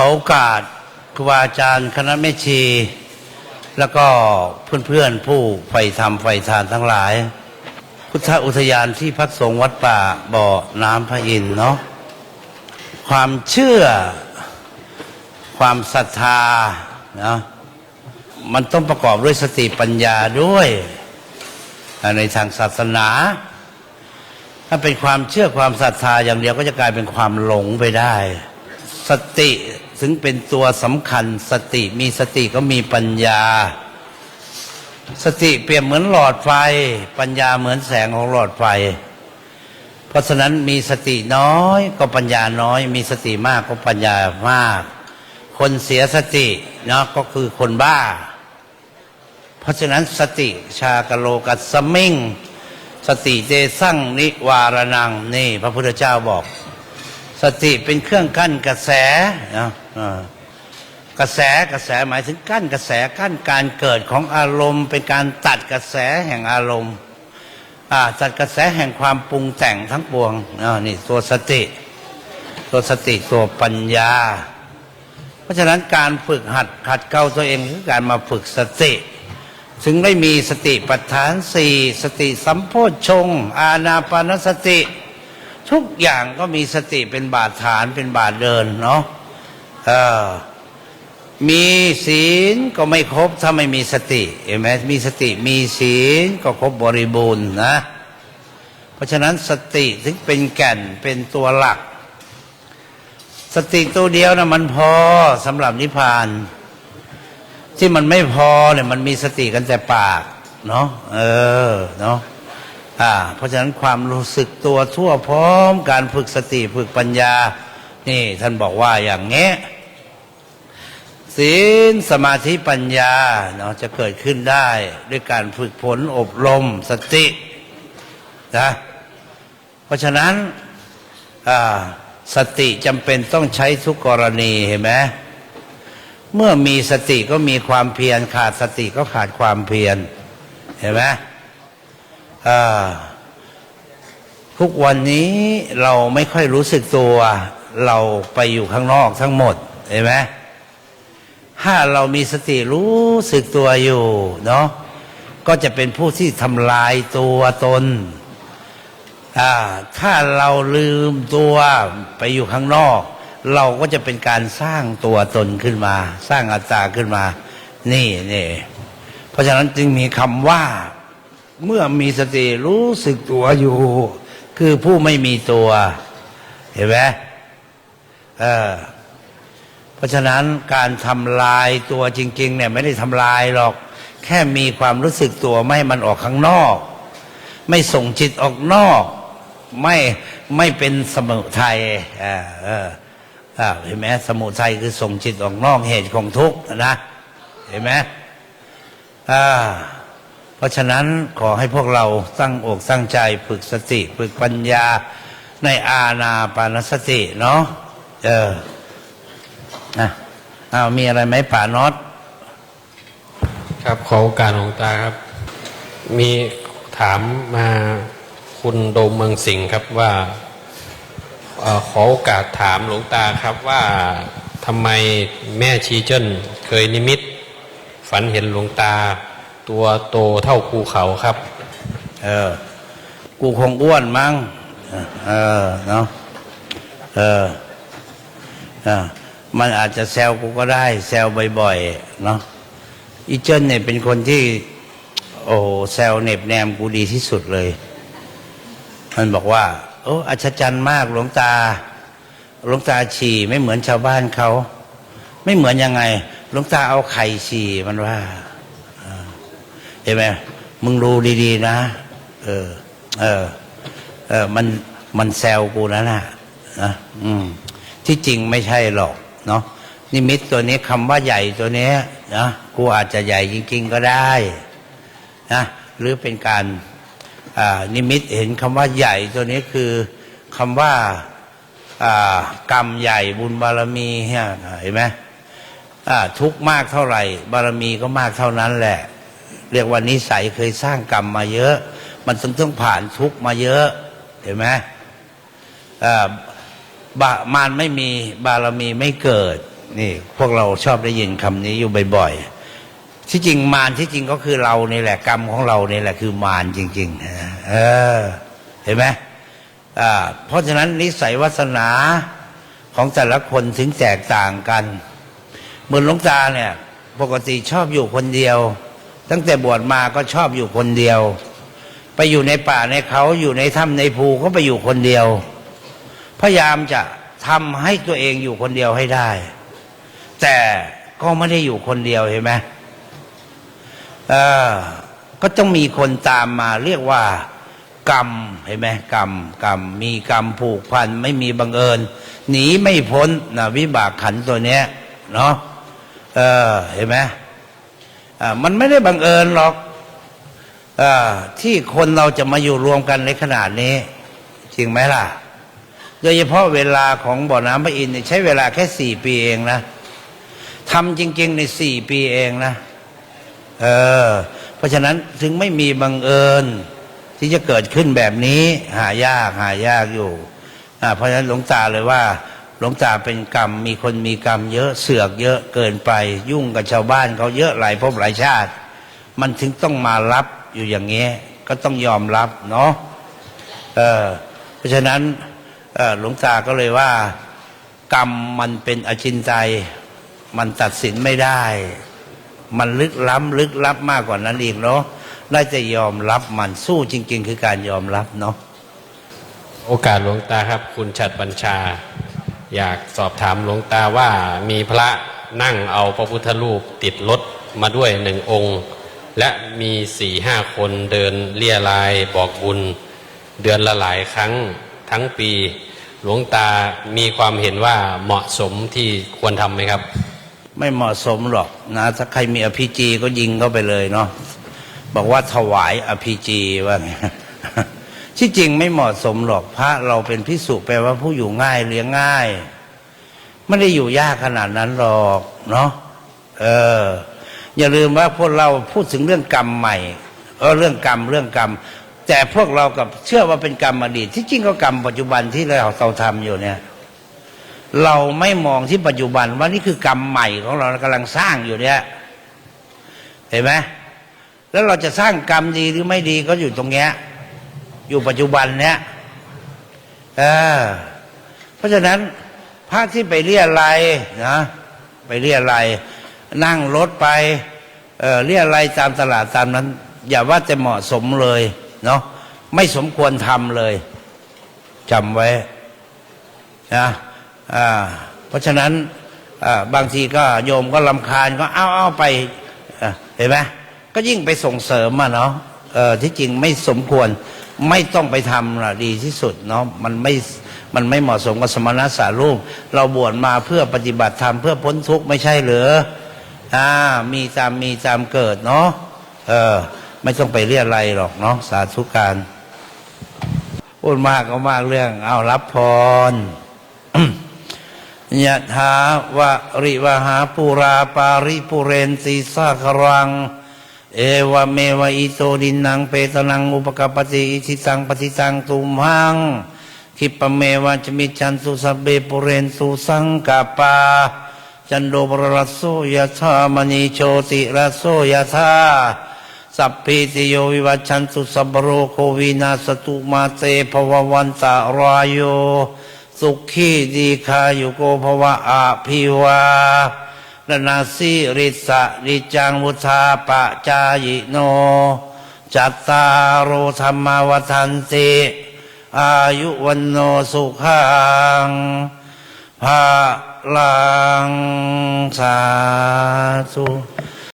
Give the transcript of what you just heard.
ขอโอกาสครูบาอาจารย์คณะแม่ชี แล้วก็เพื่อนๆผู้ใฝ่ธรรมใฝ่ทานทั้งหลาย พุทธอุทยานที่พักสงฆ์วัดป่าบ่อน้ำพระอินเนาะความเชื่อความศรัทธาเนาะมันต้องประกอบด้วยสติปัญญาด้วย ในทางศาสนา ถ้าเป็นความเชื่อความศรัทธาอย่างเดียวก็จะกลายเป็นความหลงไปได้ สติถึงเป็นตัวสำคัญสติมีสติก็มีปัญญา สติเปรียบเหมือนหลอดไฟ ปัญญาเหมือนแสงของหลอดไฟ เพราะฉะนั้นมีสติน้อยก็ปัญญาน้อย มีสติมากก็ปัญญามาก คนเสียสติเนาะก็คือคนบ้า เพราะฉะนั้นสติชากโลกัสมิงสติเตสั่งนิวารนังนี่ พระพุทธเจ้าบอก สติเป็นเครื่องกั้นกระแสนะกระแสกระแสหมายถึงกั้นกระแสกั้นการเกิดของอารมณ์ เป็นการตัดกระแสแห่งอารมณ์อ่าตัดกระแสแห่งความปรุงแต่งทั้งปวงอ่านี่ตัวสติ ตัวสติตัวปัญญา เพราะฉะนั้นการฝึกหัดขัดเกลาตัวเองคือการมาฝึกสติ ถึงได้มีสติปัฏฐานสี่สติสัมโพชฌงอาณาปานสติ ทุกอย่างก็มีสติเป็นบาดฐานเป็นบาดเดินเนาะเออมีศีลก็ไม่ครบถ้าไม่มีสติเห็นไหมมีสติมีศีลก็ครบบริบูรณ์นะ เพราะฉะนั้นสติถึงเป็นแก่นเป็นตัวหลัก สติตัวเดียวนะมันพอสำหรับนิพพาน ที่มันไม่พอเนี่ยมันมีสติกันแต่ปาก เนาะเออเนาะ อ่าเพราะฉะนั้นความรู้สึกตัวทั่วพร้อมการฝึกสติฝึกปัญญา นี่ท่านบอกว่าอย่างเงี้ยศีลสมาธิปัญญาเนาะจะเกิดขึ้นได้ด้วยการฝึกฝนอบรมสตินะเพราะฉะนั้นอ่าสติจำเป็นต้องใช้ทุกกรณีเห็นไหมเมื่อมีสติก็มีความเพียรขาดสติก็ขาดความเพียรเห็นไหม ทุกวันนี้เราไม่ค่อยรู้สึกตัว เราไปอยู่ข้างนอกทั้งหมดเห็นไหมถ้าเรามีสติรู้สึกตัวอยู่เนาะก็จะเป็นผู้ที่ทำลายตัวตนถ้าเราลืมตัวไปอยู่ข้างนอก เราก็จะเป็นการสร้างตัวตนขึ้นมา สร้างอัตตาขึ้นมา นี่นี่เพราะฉะนั้นจึงมีคำว่า เมื่อมีสติรู้สึกตัวอยู่ คือผู้ไม่มีตัว เห็นไหมเออเพราะฉะนั้นการทำลายตัวจริง ๆ เนี่ยไม่ได้ทำลายหรอก แค่มีความรู้สึกตัวไม่ให้มันออกข้างนอก ไม่ส่งจิตออกนอก ไม่ไม่เป็นสมุทัยอ่าเออเห็นไหมสมุทัยคือส่งจิตออกนอกเหตุของทุกข์นะ เห็นไหมอ่า เพราะฉะนั้นขอให้พวกเราตั้งอกตั้งใจฝึกสติฝึกปัญญาในอาณาปานสติเนาะเออนะเอามีอะไรไหมป่านอตครับขอโอกาสหลวงตาครับ มีถามมาคุณโดมเมืองสิงห์ครับว่าอขอโอกาสถามหลวงตาครับว่าทำไมแม่ชีเจิ้นเคยนิมิต ฝันเห็นหลวงตา ตัวโตเท่าภูเขาครับ เออ กูคงอ้วนมั้ง เออ เนาะ เออเออมันอาจจะแซวกูก็ได้ แซวบ่อยๆ เนาะ อีเจิ้นเนี่ยเป็นคนที่ โอ้แซวเหน็บแนมกูดีที่สุดเลย มันบอกว่า โอ้อัศจรรย์มากหลวงตา หลวงตาฉี่ไม่เหมือนชาวบ้านเขา ไม่เหมือนยังไง หลวงตาเอาไข่ฉี่มันว่า เห็นไหมมึงรู้ดีๆนะ เออ เออ เออ มัน มันแซวกูนะน่ะนะอืม ที่จริงไม่ใช่หรอก เนาะ นิมิตตัวนี้คำว่าใหญ่ตัวนี้นะ กูอาจจะใหญ่จริง ๆ ก็ได้ นะ หรือเป็นการ อ่า นิมิตเห็นคำว่าใหญ่ตัวนี้คือคำว่า อ่า กรรมใหญ่บุญบารมีเห็นไหมอ่า ทุกมากเท่าไหร่ บารมีก็มากเท่านั้นแหละ เรียกว่านิสัยเคยสร้างกรรมมาเยอะ มันต้องต้องผ่านทุกมาเยอะเห็นไหมอ่าบามารไม่มีบารมีไม่เกิด นี่ พวกเราชอบได้ยินคำนี้อยู่บ่อยๆที่จริงมารที่จริงก็คือเรานี่แหละกรรมของเรานี่แหละคือมารจริงๆเออ เห็นไหมอ่าเพราะฉะนั้นนิสัยวาสนาของแต่ละคนถึงแตกต่างกันเหมือนหลวงตาเนี่ย ปกติชอบอยู่คนเดียว ตั้งแต่บวชมาก็ชอบอยู่คนเดียว ไปอยู่ในป่าในเขาอยู่ในถ้ำในภูก็ไปอยู่คนเดียว พยายามจะทำให้ตัวเองอยู่คนเดียวให้ได้ แต่ก็ไม่ได้อยู่คนเดียวเห็นไหมเออก็ต้องมีคนตามมาเรียกว่ากรรมเห็นไหมกรรมกรรมมีกรรมผูกพันไม่มีบังเอิญ หนีไม่พ้นนะวิบากขันตัวเนี้ยเนาะเออเห็นไหม มันไม่ได้บังเอิญหรอกอที่คนเราจะมาอยู่รวมกันในขนาดนี้ จริงไหมล่ะ โดยเฉพาะเวลาของบ่อน้ำพระอินทร์ใช้เวลาแค่สี่ปีเองนะทำจริง ๆ ในสี่ปีเองนะเออเพราะฉะนั้นถึงไม่มีบังเอิญ ที่จะเกิดขึ้นแบบนี้ หายากหายากอยู่เพราะฉะนั้นหลวงตาเลยว่า หลวงตาเป็นกรรม มีคนมีกรรมเยอะเสือกเยอะเกินไป ยุ่งกับชาวบ้านเขาเยอะหลายภพหลายชาติ มันถึงต้องมารับอยู่อย่างเงี้ยก็ต้องยอมรับเนาะเออเพราะฉะนั้นหลวงตาก็เลยว่า กรรมมันเป็นอจินไตยมันตัดสินไม่ได้ มันลึกล้ำลึกลับมากกว่านั้นอีกเนาะได้จะยอมรับมันสู้จริง ๆ คือการยอมรับเนาะโอกาสหลวงตาครับ คุณฉัดบัญชา อยากสอบถามหลวงตาว่ามีพระนั่งเอาพระพุทธรูปติดรถมาด้วยหนึ่งองค์ และมีสี่ห้าคนเดินเลี่ยรายบอกบุญ เดือนละหลายครั้งทั้งปี หลวงตามีความเห็นว่าเหมาะสมที่ควรทำไหมครับ ไม่เหมาะสมหรอกนะ ถ้าใครมีอภิจีก็ยิงเข้าไปเลยเนาะบอกว่าถวายอภิจีว่าไง ที่จริงไม่เหมาะสมหรอกพระเราเป็นพิสุแปลว่าผู้อยู่ง่ายเลี้ยงง่าย ไม่ได้อยู่ยากขนาดนั้นหรอกเนาะเออ อย่าลืมว่าพวกเราพูดถึงเรื่องกรรมใหม่เออเรื่องกรรมเรื่องกรรม แต่พวกเรากับเชื่อว่าเป็นกรรมอดีต ที่จริงก็กรรมปัจจุบันที่เราเราทำอยู่เนี่ย เราไม่มองที่ปัจจุบันว่านี่คือกรรมใหม่ของเรากำลังสร้างอยู่เนี่ยเห็นไหมแล้วเราจะสร้างกรรมดีหรือไม่ดีก็อยู่ตรงเนี้ย อยู่ปัจจุบันเนี้ยเออเพราะฉะนั้นพระที่ไปเรียอะไรนะไปเรียอะไร นั่งรถไปเออเรียอะไรตามตลาดตามนั้น อย่าว่าจะเหมาะสมเลยเนาะไม่สมควรทำเลยจำไว้นะอ่าเพราะฉะนั้นอ่าบางทีก็โยมก็ลำคาญก็เอาเอาไปเห็นไหมก็ยิ่งไปส่งเสริมมาเนาะเออที่จริงไม่สมควร ไม่ต้องไปทำละดีที่สุดเนาะมันไม่มันไม่เหมาะสมกับสมณสารูป เราบวชมาเพื่อปฏิบัติธรรมเพื่อพ้นทุกข์ไม่ใช่เหรืออ่ามีตามมีตามเกิดเนาะเออ ไม่ต้องไปเรียอะไรหรอกเนาะสาธุการพูดมากก็มากเรื่อง เอารับพรยะถาวะริวหาปุราปาริปุเรนติสาครัง เอวเมวอิโตดินังเปตนังอุปกปปติอิทิตังปฏิตังตุมหังคิปเมวะจมิจันตุสัพเบปุเรนตุสังกาปาจันโดปรรัสโสยะธามณีโชติรัสโสยะธาสัพพิติโยวิวัชันตุสัพพโรโควินาสตุมาเตภววันตารายโยสุขีดีคายุโกภวะอาภิวา ลนาสิริสะริจังวุธาปะจายโน จัตตารโอธรรมวทันติอายุวันโนสุขังภาลังสาธุ